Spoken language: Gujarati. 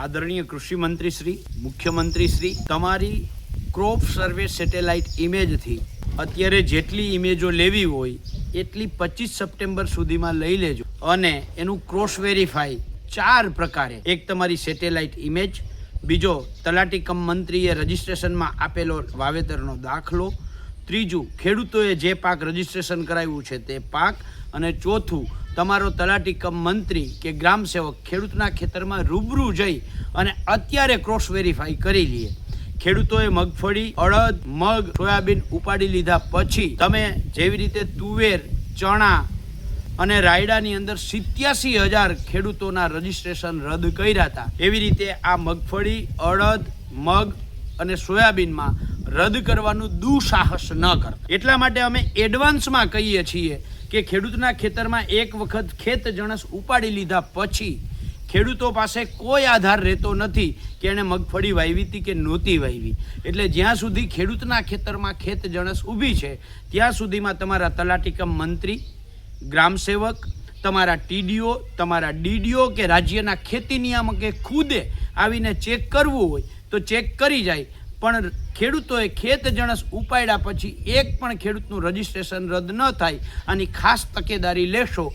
આદરણીય કૃષિ મંત્રી શ્રી, મુખ્યમંત્રી શ્રી, તમારી ક્રોપ સર્વે સેટેલાઇટ ઇમેજથી અત્યારે જેટલી ઇમેજો લેવી હોય, એટલી પચીસ સપ્ટેમ્બર સુધીમાં લઈ લેજો. અને એનું ક્રોસ વેરીફાઈ ચાર પ્રકારે. એક તમારી સેટેલાઇટ ઇમેજ, બીજો તલાટી કમ મંત્રીએ રજિસ્ટ્રેશનમાં આપેલો વાવેતરનો દાખલો ત્રીજું, ખેડૂતોએ જે પાક રજીસ્ટ્રેશન કરાવ્યું છે તે પાક. અને ચોથું, તમારો તલાટી કમ મંત્રી કે ગ્રામ સેવક ખેડૂતના ખેતરમાં રૂબરૂ જઈ અને અત્યારે ક્રોસ વેરીફાઈ કરી લઈએ ખેડૂતોએ મગફળી, અડદ, મગ, સોયાબીન ઉપાડી લીધા પછી તમે જેવી રીતે તુવેર, ચણા અને રાયડાની અંદર સિત્યાસી હજાર ખેડૂતોના રજીસ્ટ્રેશન રદ કર્યા હતા, એવી રીતે આ મગફળી, અડદ, મગ અને સોયાબીનમાં રદ કરવાનું દુસાહસ ન કરતા એટલા માટે અમે એડવાન્સમાં કહીએ છીએ કે ખેડૂતના ખેતરમાં એક વખત ખેત જણસ ઉપાડી લીધા પછી ખેડૂતો પાસે કોઈ આધાર રહેતો નથી કે એણે મગફળી વાવી હતી કે નહોતી વાવી એટલે જ્યાં સુધી ખેડૂતના ખેતરમાં ખેત જણસ ઊભી છે, ત્યાં સુધીમાં તમારા તલાટીકમ મંત્રી ગ્રામસેવક તમારા ટીડીઓ, તમારા ડીડીઓ કે રાજ્યના ખેતી નિયામકે ખુદે આવીને ચેક કરવું હોય તો ચેક કરી જાય. પણ ખેડૂતોએ ખેત જણસ ઉપાડ્યા પછી એક પણ ખેડૂતનું રજીસ્ટ્રેશન રદ ન થાય. આની ખાસ તકેદારી લેશો.